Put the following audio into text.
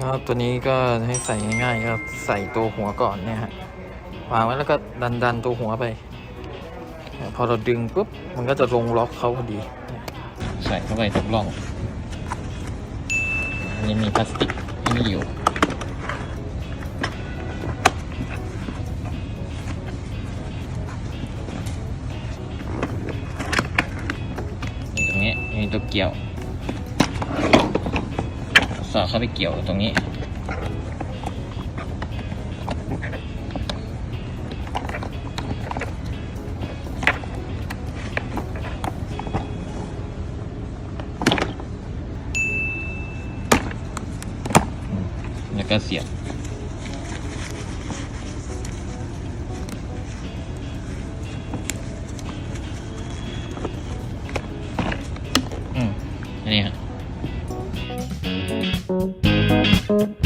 ก็ตัวนี้ก็ให้ใส่ง่ายๆก็ใส่ตัวหัวก่อนเนี่ยฮะวางไว้แล้วก็ดันดันตัวหัวไป พอเราดึงปุ๊บมันก็จะลงล็อกเขาพอดี ใส่เข้าไปตกล่องอันนี้มีพลาสติกอันนี้อยู่ に、えー、ドッキヤを。さあサビキヤを音に中洲屋。 เกี่ยวตรงนี้แล้วก็เสียบอืมอันนี้ฮะ